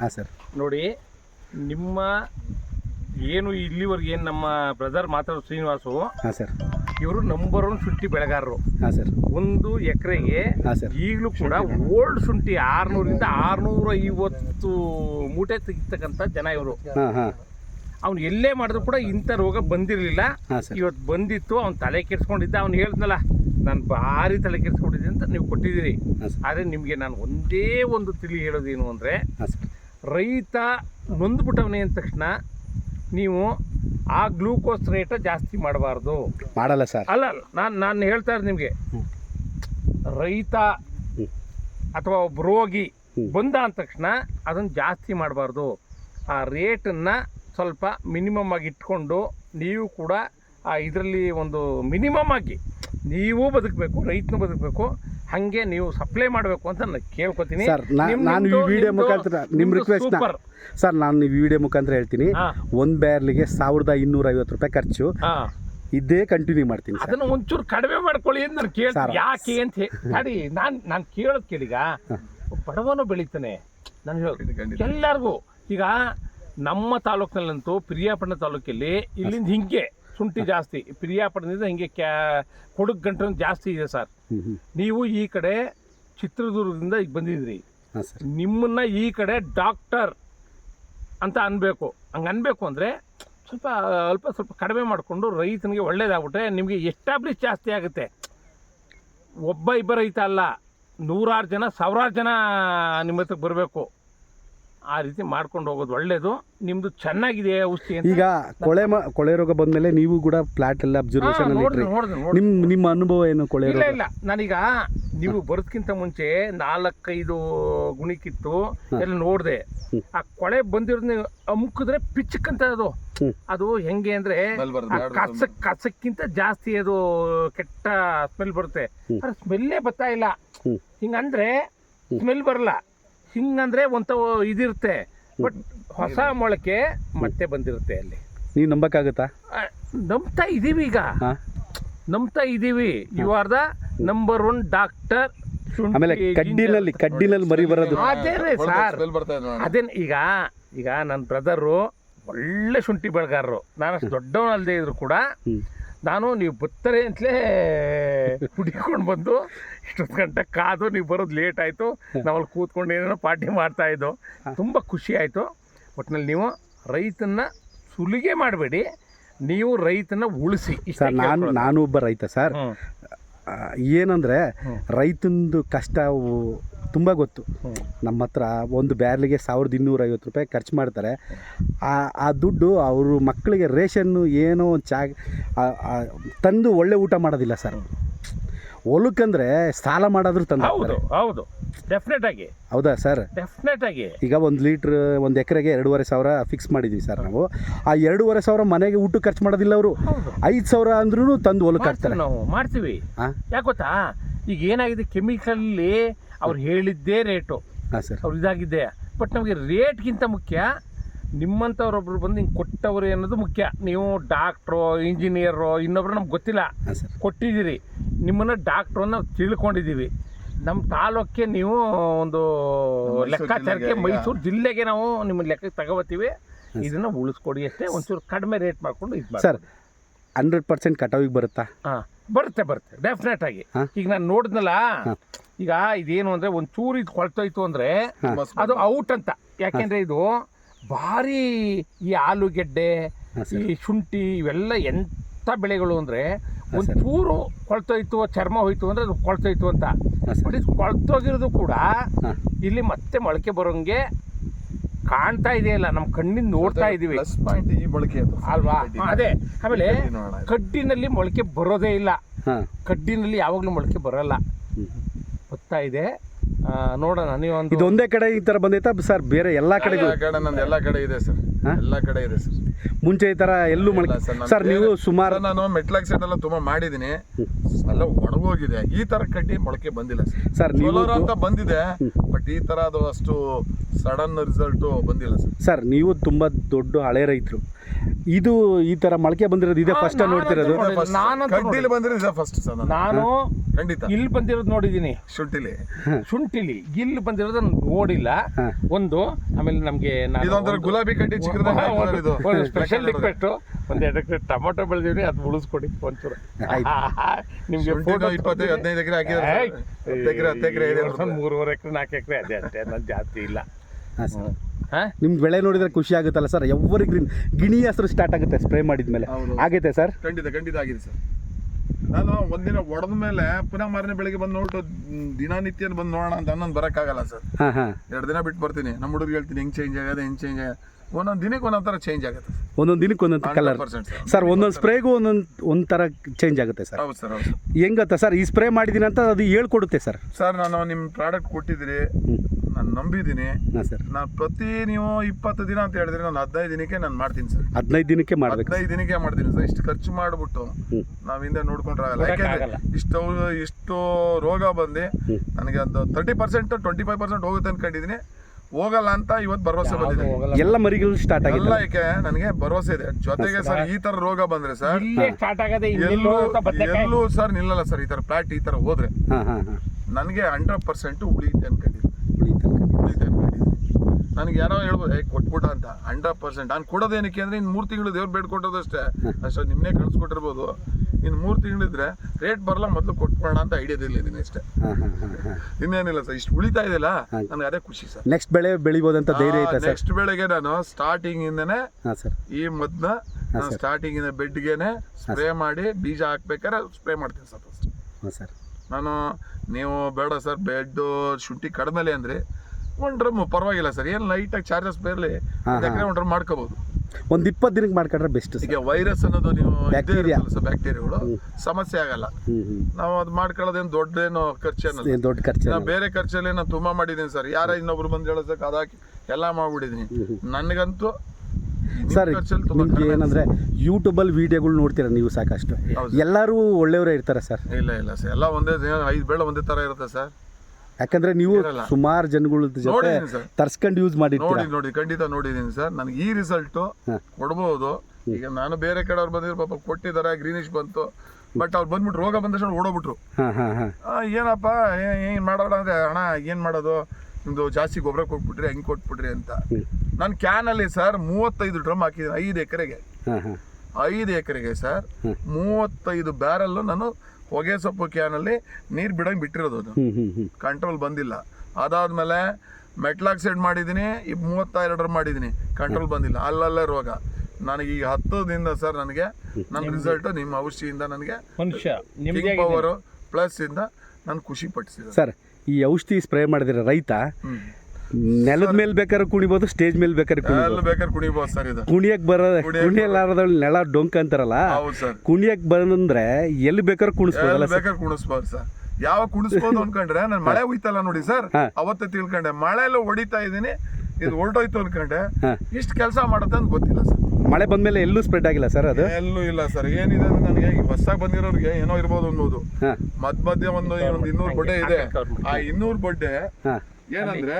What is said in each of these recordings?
ಹಾಂ ಸರ್. ನೋಡಿ ನಿಮ್ಮ ಏನು ಇಲ್ಲಿವರೆಗೆ ಏನು ನಮ್ಮ ಬ್ರದರ್ ಮಾತಾಡೋ ಶ್ರೀನಿವಾಸು ಹಾಂ ಸರ್. ಇವರು ನಂಬರ್ ಒನ್ ಶುಂಠಿ ಬೆಳೆಗಾರರು. ಹಾಂ ಸರ್. ಒಂದು ಎಕರೆಗೆ ಹಾಂ ಸರ್. ಈಗಲೂ ಕೂಡ ಓಲ್ಡ್ ಶುಂಠಿ ಆರ್ನೂರಿಂದ ಆರ್ನೂರ ಐವತ್ತು ಮೂಟೆ ತೆಗಿತಕ್ಕಂಥ ಜನ ಇವರು. ಹಾಂ ಹಾಂ. ಅವ್ನು ಎಲ್ಲೇ ಮಾಡಿದ್ರು ಕೂಡ ಇಂಥ ರೋಗ ಬಂದಿರಲಿಲ್ಲ. ಇವತ್ತು ಬಂದಿತ್ತು ಅವ್ನು ತಲೆ ಕೆಡ್ಸ್ಕೊಂಡಿದ್ದ. ಅವ್ನು ಹೇಳಿದ್ನಲ್ಲ ನಾನು ಭಾರಿ ತಲೆ ಕೆಡ್ಸ್ಕೊಂಡಿದ್ದೆ ಅಂತ ನೀವು ಕೊಟ್ಟಿದ್ದೀರಿ. ಆದರೆ ನಿಮಗೆ ನಾನು ಒಂದೇ ಒಂದು ತಿಳಿ ಹೇಳೋದೇನು ಅಂದರೆ ರೈತ ನೊಂದ್ಬಿಟ್ಟವನೇ ಅಂದ ತಕ್ಷಣ ನೀವು ಆ ಗ್ಲೂಕೋಸ್ ರೇಟ ಜಾಸ್ತಿ ಮಾಡಬಾರ್ದು. ಮಾಡಲ್ಲ ಸರ್. ಅಲ್ಲ ಅಲ್ಲ ನಾನು ನಾನು ಹೇಳ್ತಾ ಇರೋದು ನಿಮಗೆ. ರೈತ ಅಥವಾ ಒಬ್ಬ ರೋಗಿ ಬಂದ ಅಂದ ತಕ್ಷಣ ಅದನ್ನು ಜಾಸ್ತಿ ಮಾಡಬಾರ್ದು. ಆ ರೇಟನ್ನು ಸ್ವಲ್ಪ ಮಿನಿಮಮ್ ಆಗಿ ಇಟ್ಕೊಂಡು ನೀವು ಕೂಡ ಆ ಇದರಲ್ಲಿ ಒಂದು ಮಿನಿಮಮ್ ಆಗಿ ನೀವು ಬದುಕಬೇಕು ರೈತನು ಬದುಕಬೇಕು ಹಾಗೆ ನೀವು ಸಪ್ಲೈ ಮಾಡಬೇಕು ಅಂತ ನಾನು ಕೇಳ್ಕೊತೀನಿ. ಸರ್ ನಾನು ಈ ವಿಡಿಯೋ ಮುಖಾಂತರ ನಿಮ್ಮ ರಿಕ್ವೆಸ್ಟ್. ಸರ್ ನಾನು ಈ ವಿಡಿಯೋ ಮುಖಾಂತರ ಹೇಳ್ತೀನಿ. ಒಂದು ಬ್ಯಾರ್ಲಿಗೆ ಸಾವಿರದ ಇನ್ನೂರ ಐವತ್ತು ರೂಪಾಯಿ ಖರ್ಚು. ಹಾ. ಇದೇ ಕಂಟಿನ್ಯೂ ಮಾಡ್ತೀನಿ ಸರ್ ಅದನ್ನ ಒಂಚೂರು ಕಡಿಮೆ ಮಾಡ್ಕೊಳ್ಳಿ ಅಂತ ನಾನು ಕೇಳ ಕೇಳ್ತೀನಿ ಯಾಕೆ ಅಂತ ಹೇಳಿ ನಾನು ನಾನು ಕೇಳೋದು ಕೇಳಿಗ ಬಡವನು ಬೆಳೀತಾನೆ. ನಾನು ಹೇಳೋದು ಎಲ್ಲರಿಗೂ. ಈಗ ನಮ್ಮ ತಾಲೂಕಿನಲ್ಲಂತೂ ಪ್ರಿಯಾಪಟ್ಟಣ ತಾಲೂಕಲ್ಲಿ ಇಲ್ಲಿಂದ ಹಿಂಗೆ ಶುಂಠಿ ಜಾಸ್ತಿ. ಪ್ರಿಯಾಪಟ್ಟಣದಿಂದ ಹಿಂಗೆ ಕ್ಯಾ ಕೊಡಗು ಗಂಟು ಜಾಸ್ತಿ ಇದೆ ಸರ್. ನೀವು ಈ ಕಡೆ ಚಿತ್ರದುರ್ಗದಿಂದ ಈಗ ಬಂದಿದ್ರಿ. ನಿಮ್ಮನ್ನ ಈ ಕಡೆ ಡಾಕ್ಟರ್ ಅಂತ ಅನ್ಬೇಕು. ಹಂಗೆ ಅನ್ಬೇಕು ಅಂದರೆ ಸ್ವಲ್ಪ ಅಲ್ಪ ಸ್ವಲ್ಪ ಕಡಿಮೆ ಮಾಡಿಕೊಂಡು ರೈತನಿಗೆ ಒಳ್ಳೇದಾಗ್ಬಿಟ್ರೆ ನಿಮಗೆ ಎಸ್ಟಾಬ್ಲಿಷ್ ಜಾಸ್ತಿ ಆಗುತ್ತೆ. ಒಬ್ಬ ಇಬ್ಬ ರೈತ ಅಲ್ಲ ನೂರಾರು ಜನ ಸಾವಿರಾರು ಜನ ನಿಮ್ಮ ಹತ್ರಕ್ಕೆ ಬರಬೇಕು. ಆ ರೀತಿ ಮಾಡ್ಕೊಂಡು ಹೋಗೋದು ಒಳ್ಳೇದು. ನಿಮ್ದು ಚೆನ್ನಾಗಿದೆ ಔಷಧಿ ಅಂತ ಈಗ ಕೊಳೆ ಮ ಕೊಳೆ ರೋಗ ಬಂದ್ಮೇಲೆ ನೀವು ಕೂಡ ಫ್ಲಾಟ್ ಎಲ್ಲ ಅಬ್ಸರ್ವೇಷನ್ ಅಲ್ಲಿ. ನಿಮ್ಮ ನಿಮ್ಮ ಅನುಭವ ಏನು ಕೊಳೆ ಇಲ್ಲ ರೋಗ? ಇಲ್ಲ. ನಾನೀಗ ನೀವು ಬರೋದ್ಕಿಂತ ಮುಂಚೆ ನಾಲ್ಕೈದು ಗುಣಿಕಿತ್ತು ಎಲ್ಲ ನೋಡಿದೆ. ಆ ಕೊಳೆ ಬಂದಿರೋದ್ ಅಮುಕಿದ್ರೆ ಪಿಚ್ಚಕ್ಕಂತ ಅದು. ಹ್ಮ್. ಅದು ಹೆಂಗೆ ಅಂದ್ರೆ ಆ ಕಸ ಕಸಕ್ಕಿಂತ ಜಾಸ್ತಿ ಅದು ಕೆಟ್ಟ ಸ್ಮೆಲ್ ಬರುತ್ತೆ. ಹ್ಮ್. ಅದ್ರ ಸ್ಮೆಲ್ಲೇ ಬರ್ತಾ ಇಲ್ಲ. ಹ್ಮ್. ಹಿಂಗಂದ್ರೆ ಸ್ಮೆಲ್ ಬರಲ್ಲ. ಹಿಂಗಂದ್ರೆ ಒಂಥ ಇದಿರುತ್ತೆ. ಬಟ್ ಹೊಸ ಮೊಳಕೆ ಮತ್ತೆ ಬಂದಿರುತ್ತೆ ಅಲ್ಲಿ. ನೀವು ನಂಬಕ್ಕಾಗುತ್ತಾ? ನಂಬ್ತಾ ಇದೀವಿ ಈಗ. ನಂಬ್ತಾ ಇದೀವಿ. You are the number one doctor ಆಮೇಲೆ ಕಡ್ಡಿನಲ್ಲಿ ಕಡ್ಡಿನಲ್ಲಿ ಮರಿ ಬರೋದು. ಅದೇ ಸರ್. ಅದೇನು ಈಗ ಈಗ ನನ್ನ ಬ್ರದರು ಒಳ್ಳೆ ಶುಂಠಿ ಬೆಳಗಾರರು. ನಾನು ಅಷ್ಟು ದೊಡ್ಡವನಲ್ಲದೆ ಇದ್ರು ಕೂಡ ನಾನು ನೀವು ಬರ್ತಾರೆ ಅಂತಲೇ ಕುಡಿಕೊಂಡು ಬಂದು ಇಷ್ಟೊತ್ತು ಗಂಟೆ ಕಾದು ನೀವು ಬರೋದು ಲೇಟ್ ಆಯಿತು. ನಾವಲ್ಲಿ ಕೂತ್ಕೊಂಡು ಏನೇನೋ ಪಾರ್ಟಿ ಮಾಡ್ತಾ ಇದ್ದೋ. ತುಂಬ ಖುಷಿ ಆಯಿತು. ಒಟ್ಟಿನಲ್ಲಿ ನೀವು ರೈತನ್ನ ಸುಲಿಗೆ ಮಾಡಬೇಡಿ. ನೀವು ರೈತನ ಉಳಿಸಿ. ಸರ್ ನಾನು. ನಾನು ಒಬ್ಬ ರೈತ ಸರ್. ಏನಂದರೆ ರೈತಂದು ಕಷ್ಟ ತುಂಬ ಗೊತ್ತು. ನಮ್ಮ ಹತ್ರ ಒಂದು ಬ್ಯಾರ್ಲಿಗೆ ಸಾವಿರದ ಇನ್ನೂರೈವತ್ತು ರೂಪಾಯಿ ಖರ್ಚು ಮಾಡ್ತಾರೆ. ಆ ಆ ದುಡ್ಡು ಅವರು ಮಕ್ಕಳಿಗೆ ರೇಷನ್ನು ಏನೋ ಒಂದು ಚಾ ತಂದು ಒಳ್ಳೆ ಊಟ ಮಾಡೋದಿಲ್ಲ ಸರ್. ಹೊಲಕ್ಕಂದ್ರೆ ಸಾಲ ಮಾಡಾದ್ರೂ ತಂದು ಹೌದು ಹೌದು. ಡೆಫಿನೆಟ್ ಆಗಿ. ಹೌದಾ ಸರ್? ಡೆಫಿನೆಟ್ ಆಗಿ. ಈಗ ಒಂದು ಲೀಟ್ರ್ ಒಂದು ಎಕರೆಗೆ ಎರಡೂವರೆ ಸಾವಿರ ಫಿಕ್ಸ್ ಮಾಡಿದ್ವಿ ಸರ್ ನಾವು. ಆ ಎರಡೂವರೆ ಸಾವಿರ ಮನೆಗೆ ಊಟ ಖರ್ಚು ಮಾಡೋದಿಲ್ಲ ಅವರು. ಹೌದು. ಐದು ಸಾವಿರ ಅಂದ್ರೂ ತಂದು ಹೊಲಕ್ಕೆ ಮಾಡ್ತೀವಿ ಹಾಕ್ತಾರೆ. ನಾವು ಮಾಡ್ತೀವಿ. ಹಾಂ ಯಾಕೆ ಗೊತ್ತಾ? ಈಗ ಏನಾಗಿದೆ ಕೆಮಿಕಲ್ಲಿ ಅವ್ರು ಹೇಳಿದ್ದೇ ರೇಟು ಹಾಂ ಸರ್. ಅವ್ರು ಇದಾಗಿದೆ. ಬಟ್ ನಮಗೆ ರೇಟ್ಗಿಂತ ಮುಖ್ಯ ನಿಮ್ಮಂಥವ್ರೊಬ್ರು ಬಂದು ಹಿಂಗೆ ಕೊಟ್ಟವರು ಅನ್ನೋದು ಮುಖ್ಯ. ನೀವು ಡಾಕ್ಟ್ರು ಇಂಜಿನಿಯರು ಇನ್ನೊಬ್ರು ನಮ್ಗೆ ಗೊತ್ತಿಲ್ಲ. ಕೊಟ್ಟಿದ್ದೀರಿ. ನಿಮ್ಮನ್ನು ಡಾಕ್ಟ್ರು ನಾವು ತಿಳ್ಕೊಂಡಿದ್ದೀವಿ. ನಮ್ಮ ತಾಲೂಕಿಗೆ ನೀವು ಒಂದು ಲೆಕ್ಕಾಚಾರಕ್ಕೆ ಮೈಸೂರು ಜಿಲ್ಲೆಗೆ ನಾವು ನಿಮ್ಮ ಲೆಕ್ಕಕ್ಕೆ ತಗೋತೀವಿ ಇದನ್ನು ಉಳಿಸ್ಕೊಡಿ ಅಷ್ಟೇ ಒಂಚೂರು ಕಡಿಮೆ ರೇಟ್ ಮಾಡ್ಕೊಂಡು ಇದು ಸರ್ ಹಂಡ್ರೆಡ್ ಪರ್ಸೆಂಟ್ ಕಟಾವಿಗೆ ಬರುತ್ತಾ? ಹಾಂ ಬರುತ್ತೆ ಬರುತ್ತೆ. ಡೆಫಿನೆಟ್ ಆಗಿ. ಈಗ ನಾನು ನೋಡಿದ್ನಲ್ಲ ಈಗ ಇದೇನು ಅಂದರೆ ಒಂಚೂರು ಚೂರು ಇದು ಕೊಳ್ತೋಯ್ತು ಅಂದರೆ ಅದು ಔಟ್ ಅಂತ. ಯಾಕೆಂದರೆ ಇದು ಭಾರಿ ಈ ಆಲೂಗೆಡ್ಡೆ ಈ ಶುಂಠಿ ಇವೆಲ್ಲ ಎಂಥ ಬೆಳೆಗಳು ಅಂದರೆ ಒಂದು ಸರ್. ಚೂರು ಕೊಳ್ತೋಯ್ತು ಚರ್ಮ ಹೋಯ್ತು ಅಂದರೆ ಅದು ಕೊಳ್ತೋಯ್ತು ಅಂತ. ಬಟ್ ಇದು ಕೊಳ್ತೋಗಿರೋದು ಕೂಡ ಇಲ್ಲಿ ಮತ್ತೆ ಮೊಳಕೆ ಬರೋಂಗೆ ಕಾಣ್ತಾ ಇದೆಯಲ್ಲ ನಮ್ಮ ಕಣ್ಣಿಂದ ನೋಡ್ತಾ ಇದೀವಿ ಪ್ಲಸ್ ಪಾಯಿಂಟ್ ಈ ಬಳಕೆ ಅದು. ಅಲ್ವಾ? ಅದೇ. ಆಮೇಲೆ ಕಡ್ಡಿನಲ್ಲಿ ಮೊಳಕೆ ಬರೋದೇ ಇಲ್ಲ. ಕಡ್ಡಿನಲ್ಲಿ ಯಾವಾಗಲೂ ಮೊಳಕೆ ಬರಲ್ಲ. ಗೊತ್ತಾ ಇದೆ? ನೋಡೋಣ ನೀವು ಇದು ಒಂದೇ ಕಡೆ ಈ ಥರ ಬಂದೈತಾ? ಸರ್ ಬೇರೆ ಎಲ್ಲ ಕಡೆಗೂ ಎಲ್ಲ ಕಡೆ ನಂದು ಎಲ್ಲ ಕಡೆ ಇದೆ ಸರ್. ಹಾ? ಎಲ್ಲ ಕಡೆ ಇದೆ ಸರ್. ಮುಂಚೆ ಈ ಥರ ಎಲ್ಲೂ ಮಳೆ ಸರ್, ನೀವು ಸುಮಾರು ನಾನು ಮೆಟ್ಲಾಕ್ ಸೈಡ್ ಎಲ್ಲ ತುಂಬಾ ಮಾಡಿದ್ದೀನಿ ಎಲ್ಲ ಒಣಗೋಗಿದೆ. ಈ ಥರ ಕಡ್ಡಿ ಮೊಳಕೆ ಬಂದಿಲ್ಲ ಸರ್. ಸರ್ ನೀವು ಅಂತ ಬಂದಿದೆ ಬಟ್ ಈ ಥರ ಅದು ಅಷ್ಟು ಸಡನ್ ರಿಸಲ್ಟ್ ಬಂದಿಲ್ಲ ಸರ್. ಸರ್ ನೀವು ತುಂಬ ದೊಡ್ಡ ಹಳೆ ರೈತರು. ಇದು ಈ ತರ ಮೊಳಕೆ ಬಂದಿರೋದು ಇದೆ ಫಸ್ಟ್ ನೋಡ್ತಿರೋದು. ಕಡ್ಡಿಲಿ ಬಂದಿರೋದು ಫಸ್ಟ್ ಸರ್ ನಾನು. ನಾನು ಖಂಡಿತ. ಇಲ್ಲಿ ಬಂದಿರೋದು ನೋಡಿದ್ದೀನಿ. ಶುಂಠಿಲಿ. ಶುಂಠಿಲಿ. ಇಲ್ಲಿ ಬಂದಿರೋದು ನೋಡಿಲ್ಲ. ಹಾ. ಒಂದು ಆಮೇಲೆ ನಮಗೆ ಇದೊಂಥರ ಗುಲಾಬಿ ಕಡ್ಡಿ ಚಿಕ್ಕದಾಗ ಇದು. ಸ್ಪೆಷಲ್ ರಿಕ್ವೆಸ್ಟ್ ಒಂದ್ ಎರಡು ಎಕರೆ ಟೊಮೊಟೊ ಬೆಳೆದಿವ್ರಿ ಅದು ಉಳಿಸ್ಕೊಡಿ ಒಂಚೂರು. ಆಯ್ತು. ನಿಮ್ಗೆ photo ಇಪ್ಪತ್ತೈದು ಹದಿನೈದು ಎಕರೆ ಹಾಕಿದ್ರೆ ಏಯ್, ಹತ್ತು ಎಕರೆ ಹತ್ತು ಎಕರೆ ಇದೆ ಮೂರುವರೆ ಎಕರೆ ನಾಲ್ಕು ಎಕರೆ ಅದೇ ಅಷ್ಟೇ ನಾನು ಜಾಸ್ತಿ ಇಲ್ಲ. ಹಾಂ ಸರ್ ಹಾ? ಬೆಳೆ ನೋಡಿದ್ರೆ ಖುಷಿ ಆಗುತ್ತಲ್ಲ ಸರ್ ಎವ್ರಿ ಗ್ರೀನ್ ಗಿಣಿ ಹೆಸರು ಸ್ಟಾರ್ಟ್ ಆಗುತ್ತೆ ಸ್ಪ್ರೇ ಮಾಡಿದ್ಮೇಲೆ. ಹೌದು. ಆಗೈತೆ ಸರ್ ಖಂಡಿತ ಖಂಡಿತ ಆಗಿದೆ ಸರ್ ನಾನು ಒಂದಿನ ಒಡೆದ ಮೇಲೆ ಪುನಃ ಮಾರನೇ ಬೆಳಿಗ್ಗೆ ಬಂದು ನೋಡ್ತು ದಿನನಿತ್ಯ ಬಂದು ನೋಡೋಣ ಅಂತ ಅನ್ನೊಂದು ಬರೋಕ್ಕಾಗಲ್ಲ ಸರ್ ಹಾಂ ಹಾಂ. ಎರಡು ದಿನ ಬಿಟ್ಟು ಬರ್ತೀನಿ. ನಮ್ಮ ಹುಡುಗರು ಹೇಳ್ತೀನಿ ಹೆಂಗೆ ಚೇಂಜ್ ಆಗದೆ ಹೆಂಗೆ ಚೇಂಜ್ ಆಗ ಒಂದೊಂದು ದಿನಕ್ಕೆ ಒಂದೊಂದು ಥರ ಚೇಂಜ್ ಆಗುತ್ತೆ ಒಂದೊಂದು ದಿನಕ್ಕೆ ಒಂದೊಂದು ಕಲರ್ ಸರ್ ಸರ್ ಒಂದೊಂದು ಸ್ಪ್ರೇಗೂ ಒಂದೊಂದು ಒಂದು ಥರ ಚೇಂಜ್ ಆಗುತ್ತೆ ಸರ್ ಹೌದು ಸರ್ ಹೌದು ಹೆಂಗತ್ತ ಸರ್ ಈ ಸ್ಪ್ರೇ ಮಾಡಿದ್ದೀನಿ ಅಂತ ಅದು ಹೇಳ್ಕೊಡುತ್ತೆ ಸರ್ ಸರ್ ನಾನು ನಿಮ್ಮ ಪ್ರಾಡಕ್ಟ್ ಕೊಟ್ಟಿದ್ದೀರಿ. ಹ್ಞೂ ನಾನು ನಂಬಿದ್ದೀನಿ. ಹಾಂ ಸರ್. ನಾನು ಪ್ರತಿ ನೀವು ಇಪ್ಪತ್ತು ದಿನ ಅಂತ ಹೇಳಿದ್ರೆ ನಾನು ಹದಿನೈದು ದಿನಕ್ಕೆ ನಾನು ಮಾಡ್ತೀನಿ ಸರ್. ಹದಿನೈದು ದಿನಕ್ಕೆ ಮಾಡಬೇಕು ಹದಿನೈದು ದಿನಕ್ಕೆ ಮಾಡ್ತೀನಿ ಸರ್. ಇಷ್ಟು ಖರ್ಚು ಮಾಡಿಬಿಟ್ಟು ನಾವು ಹಿಂದೆ ನೋಡ್ಕೊಂಡ್ರೆ ಆಗಲ್ಲ. ಯಾಕೆಂದ್ರೆ. ಇಷ್ಟು ಇಷ್ಟು ರೋಗ ಬಂದು ನನಗೆ ಅದು thirty percent twenty five percent ಹೋಗುತ್ತೆ ಅನ್ಕೊಂಡಿದ್ದೀನಿ. ಹೋಗಲ್ಲ ಅಂತ ಇವತ್ತು ಭರವಸೆ ಬಂದಿದೆ. ಎಲ್ಲ ಮರಿಗಳು ಸ್ಟಾರ್ಟ್ ಆಗಿದೆ ಎಲ್ಲ ಏಕೆ ನನಗೆ ಭರವಸೆ ಇದೆ. ಜೊತೆಗೆ ಸರ್ ಈ ತರ ರೋಗ ಬಂದ್ರೆ ಸರ್ ಇಲ್ಲೇ ಸ್ಟಾರ್ಟ್ ಆಗದೆ ಎಲ್ಲೂ ಸರ್ ನಿಲ್ಲಲ್ಲ ಸರ್. ಈ ತರ ಪ್ಲಾಟ್ ಈ ತರ ಹೋದ್ರೆ. ನನಗೆ ಹಂಡ್ರೆಡ್ ಪರ್ಸೆಂಟ್ ಉಳಿಯುತ್ತೆ ಅನ್ಕೊಂಡಿದ್ದೀನಿ. ಅನ್ಕೊಂಡಿದ್ದೀನಿ. ನನಗೆ ಯಾರೋ ಹೇಳ್ಬೋದು ಏ ಕೊಟ್ಬಿಟ್ಟ ಅಂತ ಹಂಡ್ರೆಡ್ ಪರ್ಸೆಂಟ್ ನಾನು ಕೊಡೋದೇನಕ್ಕೆ ಅಂದ್ರೆ ಇನ್ನು ಮೂರು ತಿಂಗಳು ದೇವ್ರು ಬೇಡ್ಕೊಟ್ಟೋದಷ್ಟೇ ಅಷ್ಟೇ ನಿಮ್ಮನ್ನೇ ಕಳಿಸ್ಕೊಟ್ಟಿರ್ಬೋದು. ಇನ್ನು ಮೂರು ತಿಂಗಳಿದ್ರೆ ರೇಟ್ ಬರಲ್ಲ ಮೊದಲು ಕೊಟ್ಬಿಡೋಣ ಅಂತ ಐಡಿಯಾದಲ್ಲಿ ಇದೀನಿ ಅಷ್ಟೇ. ಇನ್ನೇನಿಲ್ಲ ಸರ್ ಇಷ್ಟು ಉಳಿತಾ ಇದೆಯಲ್ಲ ನನಗೆ ಅದೇ ಖುಷಿ ಸರ್. ನೆಕ್ಸ್ಟ್ ಬೆಳೆ ಬೆಳಿಬೋದಂತ ಧೈರ್ಯ ಐತೆ ನೆಕ್ಸ್ಟ್ ಬೆಳೆಗೆ ನಾನು ಸ್ಟಾರ್ಟಿಂಗ್ ಇಂದನೇ ಈ ಮದ್ನ ನಾನು ಸ್ಟಾರ್ಟಿಂಗ್ ಇಂದ ಬೆಡ್ಗೆನೆ ಸ್ಪ್ರೇ ಮಾಡಿ ಬೀಜ ಹಾಕ್ಬೇಕಾದ್ರೆ ಸ್ಪ್ರೇ ಮಾಡ್ತೀನಿ ಸರ್ ಫಸ್ಟ್ ಸರ್. ನಾನು ನೀವು ಬೇಡ ಸರ್ ಬೆಡ್ಡು ಶುಂಠಿ ಕಡಿಮೆಲೆ ಅಂದ್ರೆ ಒಂದು ಡ್ರಮ್ ಪರವಾಗಿಲ್ಲ ಸರ್. ಏನು ಲೈಟಾಗಿ ಚಾರ್ಜಸ್ ಬೇರ್ಲಿ ಯಾಕಂದ್ರೆ ಒಂದು ಡ್ರಮ್ ಮಾಡ್ಕೋಬಹುದು ಒಂದು ಇಪ್ಪತ್ತು ದಿನಕ್ಕೆ ಮಾಡ್ಕೊಂಡ್ರೆ ಬೆಸ್ಟ್ ಈಗ ವೈರಸ್ ಅನ್ನೋದು ನೀವು Bacteria. ಬ್ಯಾಕ್ಟೀರಿಯಾಗಳು ಸಮಸ್ಯೆ ಆಗಲ್ಲ. ನಾವು ಅದು ಮಾಡ್ಕೊಳ್ಳೋದೇನು ದೊಡ್ಡದೇನು ಏನು ದೊಡ್ಡ ಖರ್ಚು ಬೇರೆ ಖರ್ಚಲ್ಲಿ ನಾನು ತುಂಬಾ ಮಾಡಿದ್ದೀನಿ ಸರ್. ಯಾರ ಇನ್ನೊಬ್ರು ಬಂದು ಹೇಳೋದಕ್ಕೆ ಅದಾಕಿ ಎಲ್ಲ ಮಾಡ್ಬಿಟ್ಟಿದ್ದೀನಿ. ನನಗಂತೂ ಸರ್ ನಿಮ್ಗೆ ಏನಂದ್ರೆ ಯೂಟ್ಯೂಬಲ್ಲಿ ವಿಡಿಯೋಗಳು ನೋಡ್ತೀರಾ ನೀವು ಸಾಕಷ್ಟು. ಎಲ್ಲರೂ ಒಳ್ಳೆಯವರೇ ಇರ್ತಾರೆ ಸರ್. ಇಲ್ಲ ಇಲ್ಲ ಸರ್. ಎಲ್ಲ ಒಂದೇ ಐದು ಬೇಳೆ ಒಂದೇ ತರ ಇರುತ್ತೆ ಸರ್. ಯಾಕಂದ್ರೆ ನೀವು ಇರಲ್ಲ. ಸುಮಾರು ಜನಗಳ ಜೊತೆ ಸರ್. ತರ್ಸ್ಕೊಂಡು ಯೂಸ್ ಮಾಡಿ ನೋಡಿ ನೋಡಿ ಖಂಡಿತ ನೋಡಿದ್ದೀನಿ ಸರ್. ನನಗೆ ಈ ರಿಸಲ್ಟು ಹಾ. ಕೊಡ್ಬೋದು. ಈಗ ನಾನು ಬೇರೆ ಕಡೆ ಅವ್ರು ಬಂದಿದ್ರು ಪಾಪ ಕೊಟ್ಟಿದ್ದಾರೆ ಗ್ರೀನಿಶ್ ಬಂತು. ಬಟ್ ಅವ್ರು ಬಂದ್ಬಿಟ್ಟು ರೋಗ ಬಂದ ತಕ್ಷಣ ಓಡೋಗ್ಬಿಟ್ರು. ಹಾಂ ಹಾಂ ಹಾಂ. ಆ, ಏನಪ್ಪ ಏನ್ ಮಾಡೋಣ ಅಂದ್ರೆ ಅಣ್ಣ ಏನ್ ಮಾಡೋದು? ನಿಮ್ದು ಜಾಸ್ತಿ ಗೊಬ್ಬರ ಕೊಟ್ಬಿಟ್ರಿ ಹೆಂಗ್ ಕೊಟ್ಬಿಟ್ರಿ ಅಂತ. ಹ್ಮ್. ಕ್ಯಾನ್ ಕ್ಯಾನಲ್ಲಿ ಸರ್ ಮೂವತ್ತೈದು ಡ್ರಮ್ ಹಾಕಿದ್ದೀನಿ ಐದು ಎಕರೆಗೆ. ಹಾಂ ಹಾಂ. ಐದು ಎಕರೆಗೆ ಸರ್ ಹ್ಮ್. ಮೂವತ್ತೈದು ಬ್ಯಾರಲ್ಲು ನಾನು ಹೊಗೆ ಸೊಪ್ಪು ಕ್ಯಾನಲ್ಲಿ ನೀರು ಬಿಡಂಗೆ ಬಿಟ್ಟಿರೋದು ಅದು. ಕಂಟ್ರೋಲ್ ಬಂದಿಲ್ಲ. ಅದಾದ್ಮೇಲೆ ಮೆಟ್ಲಾಕ್ಸೈಡ್ ಮಾಡಿದ್ದೀನಿ ಈ ಮೂವತ್ತೆರಡರ ಮಾಡಿದ್ದೀನಿ ಕಂಟ್ರೋಲ್ ಬಂದಿಲ್ಲ. ಅಲ್ಲಲ್ಲೇ ರೋಗ. ನನಗೆ ಈಗ ಹತ್ತು ದಿನದ ಸರ್ ನನಗೆ ನನ್ನ ರಿಸಲ್ಟ್ ನಿಮ್ಮ ಔಷಧಿಯಿಂದ ನನಗೆ ಮನುಷ್ಯ ಪವರು ಪ್ಲಸ್ ಇಂದ ನಾನು ಖುಷಿ ಪಡಿಸಿದೆ ಸರ್ ಈ ಔಷಧಿ ಸ್ಪ್ರೇ ಮಾಡಿದ್ರೆ ರೈತ ನೆಲದ ಮೇಲೆ ಬೇಕಾದ್ರೆ ಕುಣಿಬೋದು ಸ್ಟೇಜ್ ಮೇಲೆ ಬೇಕಾದ್ರೆ ಕುಣಿಬೋದು. ಎಲ್ಲ ಬೇಕಾದ್ರೆ ಕುಣಿಬೋದು ಸರ್ ಇದು. ಕುಣಿಯಕ್ ಬರೋ ಕುಣಿಯಲ್ಲ ಕುಣಿಯಲಾರದವ್ಳು ನೆಲ ಡೊಂಕ್ ಅಂತಾರಲ್ಲ ಹೌದು ಸರ್. ಕುಣಿಯಕ್ ಬಂದ್ರೆ ಎಲ್ಲಿ ಬೇಕಾದ್ರೆ ಕುಣಿಸ್ಬೋದಲ್ಲ ಎಲ್ಲ ಬೇಕಾದ್ರೆ ಕುಣಿಸ್ಬೋದು ಸರ್. ಯಾವ ಕುಣಿಸ್ಬೋದು ಅನ್ಕೊಂಡ್ರೆ ನಾನು ಮಳೆ ಹೋಯ್ತಲ್ಲ ನೋಡಿ ಸರ್ ಅವತ್ತೆ ತಿಳ್ಕೊಂಡೆ. ಮಳೆಲ್ಲ ಹೊಡಿತಾ ಇದ್ದೀನಿ ಇದು ಹೊರಟೋಯ್ತು ಅನ್ಕೊಂಡೆ. ಇಷ್ಟು ಕೆಲಸ ಮಾಡುತ್ತೆ ಅಂತ ಗೊತ್ತಿಲ್ಲ ಸರ್. ಮಳೆ ಬಂದ್ಮೇಲೆ ಎಲ್ಲೂ ಸ್ಪ್ರೆಡ್ ಆಗಿಲ್ಲ ಸರ್ ಅದು? ಎಲ್ಲೂ ಇಲ್ಲ ಸರ್. ಏನಿದೆ ಅಂದ್ರೆ ನನಗೆ ಈ ಬಂದಿರೋರಿಗೆ ಏನೋ ಇರ್ಬೋದು ಅನ್ನೋದು. ಮದ್ ಮಧ್ಯ ಮಧ್ಯ ಒಂದು ಒಂದು ಇನ್ನೂರು ಬಡ್ಡೆ ಇದೆ. ಆ ಇನ್ನೂರು ಬಡ್ಡೆ ಏನಂದ್ರೆ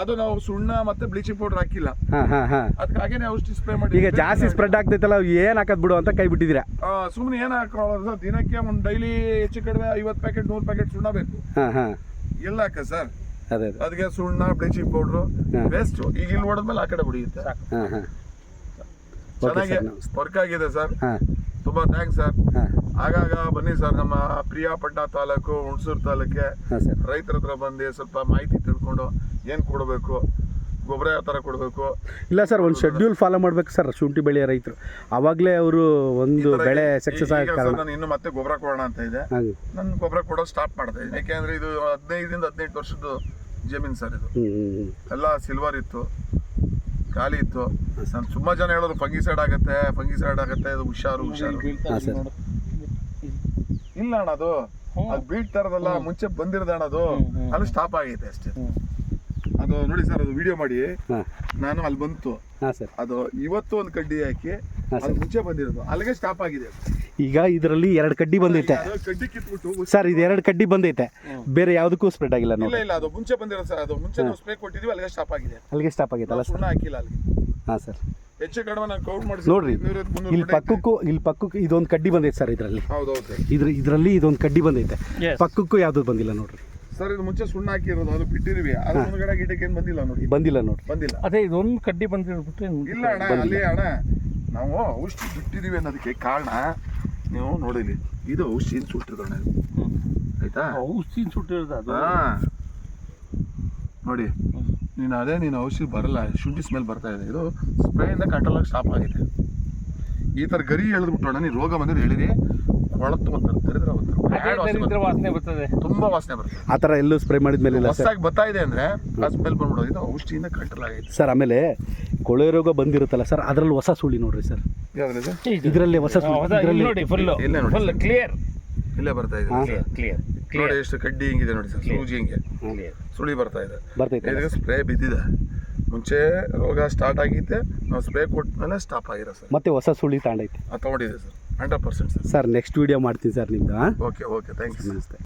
ಅದು ನಾವು ಸುಣ್ಣ ಮತ್ತೆ ಬ್ಲೀಚಿಂಗ್ ಪೌಡರ್ ಹಾಕಿಲ್ಲ. ಹಾಂ ಹಾಂ ಹಾಂ. ಅದಕ್ಕೆ ಹಾಗೇನೆ ಔಷಧಿ ಸ್ಪ್ರೇ ಮಾಡಿ ಈಗ ಜಾಸ್ತಿ ಸ್ಪ್ರೆಡ್ ಆಗ್ತೈತಲ್ಲ ಏನ್ ಹಾಕದ್ ಬಿಡು ಅಂತ ಕೈ ಬಿಟ್ಟಿದ್ದೀರಾ? ಸುಮ್ಮನೆ ಏನು ಹಾಕೊಳ್ಳೋದು ಸರ್? ದಿನಕ್ಕೆ ಒಂದು ಡೈಲಿ ಹೆಚ್ಚು ಕಡಿಮೆ ಐವತ್ತು ಪ್ಯಾಕೆಟ್ ನೂರು ಪ್ಯಾಕೆಟ್ ಸುಣ್ಣ ಬೇಕು. ಎಲ್ಲ ಹಾಕ ಸರ್. ಅದೇ ಅದೇ. ಅದಕ್ಕೆ ಸುಣ್ಣ ಬ್ಲೀಚಿಂಗ್ ಪೌಡರ್ ಬೆಸ್ಟ್ ವೇಸ್ಟ್ ಈಗ ಇಲ್ಲಿ ಹೊಡೆದ್ಮೇಲೆ ಆ ಕಡೆ ಹೊಡಿಯುತ್ತೆ ಹಾಂ ಚೆನ್ನಾಗಿ ವರ್ಕ್ ಆಗಿದೆ ಸರ್. ಹಾಂ. ತುಂಬಾ ಥ್ಯಾಂಕ್ಸ್ ಸರ್ ಆಗಾಗ ಬನ್ನಿ ಸರ್ ನಮ್ಮ ಪ್ರಿಯಾಪಟ್ಟಣ ತಾಲೂಕು ಹುಣಸೂರು ತಾಲೂಕೆ. ರೈತರ ಹತ್ರ ಬಂದು ಸ್ವಲ್ಪ ಮಾಹಿತಿ ತಿಳ್ಕೊಂಡು ಏನು ಕೊಡಬೇಕು ಗೊಬ್ಬರ ಯಾವ ಥರ ಕೊಡಬೇಕು? ಇಲ್ಲ ಸರ್ ಒಂದು ಶೆಡ್ಯೂಲ್ ಫಾಲೋ ಮಾಡ್ಬೇಕು ಸರ್ ಶುಂಠಿ ಬೆಳೆಯ ರೈತರು. ಅವಾಗಲೇ ಅವರು ಒಂದು ಬೆಳೆ ಸಕ್ಸಸ್ ಆಗ ಕಾರಣ. ನಾನು ಇನ್ನು ಮತ್ತೆ ಗೊಬ್ಬರ ಕೊಡೋಣ ಅಂತ ಇದೆ. ನಾನು ಗೊಬ್ಬರ ಕೊಡೋದು ಸ್ಟಾಪ್ ಮಾಡ್ತಾ ಇದ್ದೀನಿ. ಯಾಕೆಂದ್ರೆ ಇದು ಹದಿನೈದರಿಂದ ಹದಿನೆಂಟು ವರ್ಷದ ಜಮೀನು ಸರ್ ಇದು. ಎಲ್ಲ ಸಿಲ್ವರ್ ಇತ್ತು. ಖಾಲಿ ಇತ್ತು. ನಾನು ತುಂಬಾ ಜನ ಹೇಳೋರು ಫಂಗಿಸೈಡ್ ಆಗತ್ತೆ ಫಂಗಿಸೈಡ್ ಆಗತ್ತೆ ಅದು ಹುಷಾರು ಹುಷಾರು. ಇಲ್ಲ ಅಣ್ಣ ಅದು. ಅದು ಬೀಟ್ ತರದಲ್ಲ ಮುಂಚೆ ಬಂದಿರದ ಅಣ್ಣ ಅದು. ಅಲ್ಲಿ ಸ್ಟಾಪ್ ಆಗೈತೆ ಅಷ್ಟೇ. ಅದು ನೋಡಿ ಸರ್ ಅದು ವಿಡಿಯೋ ಮಾಡಿ. ನಾನು ಅಲ್ಲಿ ಬಂತು. ಅದು ಇವತ್ತು ಒಂದು ಕಡ್ಡಿ ಹಾಕಿ ಅದು ಮುಂಚೆ ಬಂದಿರೋದು. ಅಲ್ಲಿಗೆ ಸ್ಟಾಪ್ ಆಗಿದೆ. ಈಗ ಇದರಲ್ಲಿ ಎರಡು ಕಡ್ಡಿ ಬಂದೈತೆ. ಅದು ಕಡ್ಡಿ ಕಿತ್ಬಿಟ್ಟು ಸರ್ ಇದು ಎರಡು ಕಡ್ಡಿ ಬಂದೈತೆ. ಬೇರೆ ಯಾವುದಕ್ಕೂ ಸ್ಪ್ರೆಡ್ ಆಗಿಲ್ಲ ಇಲ್ಲ ನೋಡಿ ಇಲ್ಲ ಅದು ಮುಂಚೆ ಬಂದಿರೋ ಸರ್ ಅದು ಮುಂಚೆ ನಾವು ಸ್ಪ್ರೇ ಕೊಟ್ಟಿದ್ವಿ ಅಲ್ಲಿಗೆ ಸ್ಟಾಪ್ ಆಗಿದೆ. ಅಲ್ಲಿಗೆ ಸ್ಟಾಪ್ ಆಗೈತಲ್ಲ ನಾವು ಸುಣ್ಣ ಹಾಕಿಲ್ಲ ಅಲ್ಲಿ. ಹಾಂ ಸರ್ ಹೆಚ್ಚು ಕಡಿಮೆ ನಾನು ಕೌಂಟ್ ಮಾಡಿ ನೋಡ್ರಿ ಇಲ್ಲಿ ಪಕ್ಕಕ್ಕೂ ಇಲ್ಲಿ ಪಕ್ಕಕ್ಕೂ ಇದೊಂದು ಕಡ್ಡಿ ಬಂದೈತೆ ಸರ್ ಇದರಲ್ಲಿ. ಹೌದೌದು ಸರ್ ಇದ್ರ ಇದರಲ್ಲಿ ಇದೊಂದು ಕಡ್ಡಿ ಬಂದೈತೆ. Yes. ಪಕ್ಕಕ್ಕೂ ಯಾವುದು ಬಂದಿಲ್ಲ ನೋಡ್ರಿ. ಸರ್ ಇದು ಮುಂಚೆ ಸುಣ್ಣ ಹಾಕಿರೋದು ಅದು ಬಿಟ್ಟಿರಿವಿ ಅದು ಮುಂದ್ಗಡೆ ಗಿಡಕ್ಕೆ ಏನು ಬಂದಿಲ್ಲ ನೋಡಿ. ಬಂದಿಲ್ಲ ನೋಡಿ ಬಂದಿಲ್ಲ. ಅದೇ ಇದೊಂದು ಕಡ್ಡಿ ಬಂದಿರ್ಬಿಟ್ರೆ ಇಲ್ಲ ಅಣ್ಣ ಅಲ್ಲಿ ಅಣ್ಣ ನಾವು ಔಷಧಿ ಬಿಟ್ಟಿದೀವಿ ಅನ್ನೋದಕ್ಕೆ ಕಾರಣ ನೀವು ನೋಡಿಲಿ ಇದು ಔಷಧಿ ಸುಟ್ಟಿರೋಣ ಆಯ್ತಾ? ಔಷಧಿ ಸುಟ್ಟಿರೋದು ಅದು. ನೋಡಿ ನೀನು ಅದೇ ನೀನು ಔಷಧಿ ಬರಲ್ಲ ಶುಂಠಿ ಸ್ಮೆಲ್ ಬರ್ತಾ ಇದೆ. ಇದು ಸ್ಪ್ರೇಯಿಂದ ಕಂಟ್ರೋಲ್ ಆಗಿ ಸ್ಟಾಪ್ ಆಗಿದೆ. ಈ ಥರ ಗರಿ ಎಳೆದ್ಬಿಟ್ಟೋಣ ನೀನು ರೋಗ ಬಂದಿದ್ದು ಹೇಳಿರಿ. ಕೊಳತು ಒಂಥರ ತೆರೆದ್ರೆ ಒಂಥರ ವಾಸನೆ ಬರ್ತದೆ. ತುಂಬಾ ವಾಸನೆ ಬರುತ್ತೆ ಆ ಥರ ಎಲ್ಲೂ ಸ್ಪ್ರೇ ಮಾಡಿದ ಮೇಲೆ ಹೊಸದಾಗಿ ಬರ್ತಾ ಇದೆ ಅಂದ್ರೆ ಆ ಸ್ಮೆಲ್ ಬಂದ್ಬಿಡೋದು. ಇದು ಔಷಧಿಯಿಂದ ಕಂಟ್ರೋಲ್ ಆಗಿದೆ. ಸರ್ ಆಮೇಲೆ ಕೊಳೆ ರೋಗ ಬಂದಿರುತ್ತಲ್ಲ ಸರ್ ಅದರಲ್ಲಿ ಹೊಸ ಸುಳಿ ನೋಡ್ರಿ ಸರ್. ಇದರಲ್ಲಿ ಹೊಸ? ಇಲ್ಲಿ ಇದರಲ್ಲಿ ನೋಡಿ ಫುಲ್ ಇಲ್ಲೇ ನೋಡಿ. ಫುಲ್ ಕ್ಲಿಯರ್ ಇಲ್ಲೇ ಬರ್ತಾ ಇದೆ. ಕ್ಲಿಯರ್ ಕ್ಲಿಯರ್ ನೋಡಿ ಎಷ್ಟು ಕಡ್ಡಿ ಹಿಂಗಿದೆ ನೋಡಿ ಸರ್. ಸೂಜಿ ಹಿಂಗೆ. ಕ್ಲಿಯರ್ ಸುಳಿ ಬರ್ತಾ ಇದೆ. ಬರ್ತೈತೆ ಇದಕ್ಕೆ ಸ್ಪ್ರೇ ಬಿದ್ದಿದೆ. ಮುಂಚೆ ರೋಗ ಸ್ಟಾರ್ಟ್ ಆಗಿತ್ತೆ ನಾವು ಸ್ಪ್ರೇ ಕೊಟ್ಮೇಲೆ ಸ್ಟಾಪ್ ಆಗಿರೋ ಸರ್. ಮತ್ತೆ ಹೊಸ ಸುಳಿ ತಾಂಡೈತೆ. ಅದು ತೊಗೊಂಡಿದೆ sir. Hundred percent sir. Sir next video ಮಾಡ್ತೀನಿ ಸರ್ ನಿಮ್ದು ಹಾಂ? ಓಕೆ ಓಕೆ ಥ್ಯಾಂಕ್ ಯು ನಮಸ್ತೆ.